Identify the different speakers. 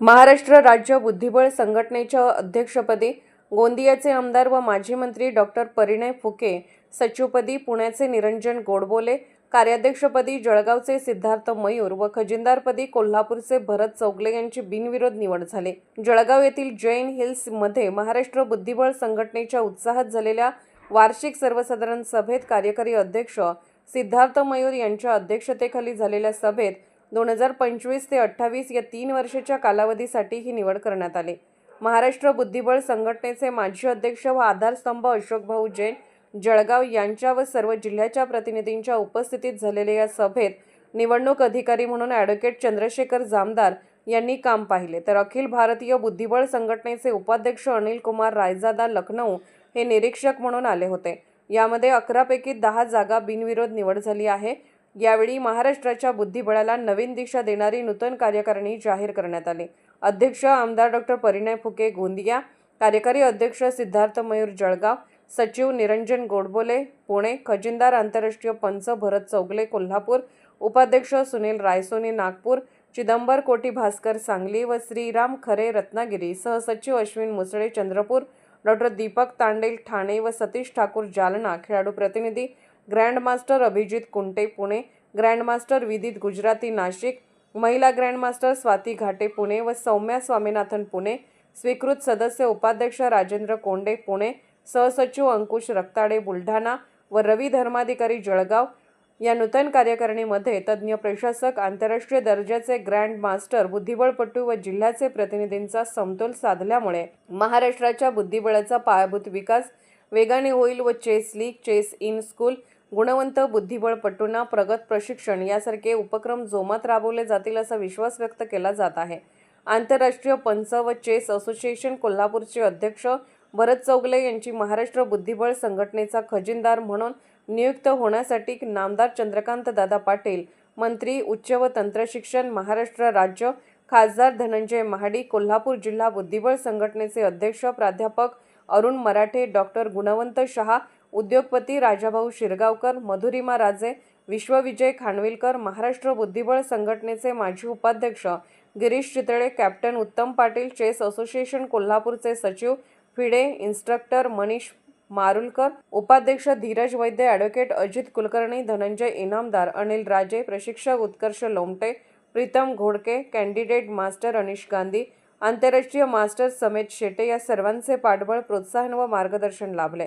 Speaker 1: महाराष्ट्र राज्य बुद्धिबळ संघटनेच्या अध्यक्षपदी गोंदियाचे आमदार व माजी मंत्री डॉक्टर परिणय फुके सचिवपदी पुण्याचे निरंजन गोडबोले कार्याध्यक्षपदी जळगावचे सिद्धार्थ मयूर व खजिनदारपदी कोल्हापूरचे भरत चौगले यांची बिनविरोध निवड झाली. जळगाव येथील जैन हिल्समध्ये महाराष्ट्र बुद्धिबळ संघटनेच्या उत्साहात झालेल्या वार्षिक सर्वसाधारण सभेत कार्यकारी अध्यक्ष सिद्धार्थ मयूर यांच्या अध्यक्षतेखाली झालेल्या सभेत दोन हजार पंचवीस ते अठ्ठावीस या तीन वर्षाच्या कालावधीसाठी ही निवड करण्यात आली. महाराष्ट्र बुद्धिबळ संघटनेचे माजी अध्यक्ष व आधारस्तंभ अशोकभाऊ जैन जळगाव यांच्या व सर्व जिल्ह्याच्या प्रतिनिधींच्या उपस्थितीत झालेल्या या सभेत निवडणूक अधिकारी म्हणून ॲडव्होकेट चंद्रशेखर जामदार यांनी काम पाहिले. तर अखिल भारतीय बुद्धिबळ संघटनेचे उपाध्यक्ष अनिल कुमार रायजादा लखनौ हे निरीक्षक म्हणून आले होते. यामध्ये अकरापैकी दहा जागा बिनविरोध निवड झाली आहे. यावेळी महाराष्ट्राच्या बुद्धिबळाला नवीन दिशा देणारी नूतन कार्यकारिणी जाहीर करण्यात आली. अध्यक्ष आमदार डॉक्टर परिणय फुके गोंदिया कार्यकारी अध्यक्ष सिद्धार्थ मयूर जळगाव सचिव निरंजन गोडबोले पुणे खजिनदार आंतरराष्ट्रीय पंच भरत चौगले कोल्हापूर उपाध्यक्ष सुनील रायसोनी नागपूर चिदंबर कोटी भास्कर सांगली व श्रीराम खरे रत्नागिरी सहसचिव अश्विन मुसळे चंद्रपूर डॉक्टर दीपक तांडेल ठाणे व सतीश ठाकूर जालना खेळाडू प्रतिनिधी ग्रँडमास्टर अभिजित कुंटे पुणे. ग्रँडमास्टर विदित गुजराती नाशिक. महिला ग्रँडमास्टर स्वाती घाटे पुणे. व सौम्या स्वामीनाथन पुणे. स्वीकृत सदस्य उपाध्यक्ष राजेंद्र कोंडे पुणे. सहसचिव अंकुश रक्ताडे बुलढाणा. व रवी धर्माधिकारी जळगाव. या नूतन कार्यकारिणीमध्ये तज्ज्ञ प्रशासक आंतरराष्ट्रीय दर्जाचे ग्रँड मास्टर बुद्धिबळपटू व जिल्ह्याचे प्रतिनिधींचा समतोल साधल्यामुळे महाराष्ट्राच्या बुद्धिबळाचा पायाभूत विकास वेगाने होईल व chess league chess in school गुणवंत बुद्धिबळपटूंना प्रगत प्रशिक्षण यासारखे उपक्रम जोमात राबवले जातील असा विश्वास व्यक्त केला जात आहे. आंतरराष्ट्रीय पंच व चेस असोसिएशन कोल्हापूरचे अध्यक्ष भरत चौगले यांची महाराष्ट्र बुद्धिबळ संघटनेचा खजिनदार म्हणून नियुक्त होण्यासाठी नामदार चंद्रकांत दादा पाटील मंत्री उच्च व तंत्रशिक्षण महाराष्ट्र राज्य खासदार धनंजय महाडी कोल्हापूर जिल्हा बुद्धिबळ संघटनेचे अध्यक्ष प्राध्यापक अरुण मराठे डॉक्टर गुणवंत शहा उद्योगपती राजाभाऊ शिरगावकर मधुरिमा राजे विश्वविजय खानविलकर महाराष्ट्र बुद्धिबळ संघटनेचे माजी उपाध्यक्ष गिरीश चितळे कॅप्टन उत्तम पाटील चेस असोसिएशन कोल्हापूरचे सचिव फिडे इन्स्ट्रक्टर मनीष मारुलकर उपाध्यक्ष धीरज वैद्य ॲडव्होकेट अजित कुलकर्णी धनंजय इनामदार अनिल राजे प्रशिक्षक उत्कर्ष लोमटे प्रीतम घोडके कॅन्डिडेट मास्टर अनिश गांधी आंतरराष्ट्रीय मास्टर समेत शेटे या सर्वांचे पाठबळ प्रोत्साहन व मार्गदर्शन लाभले.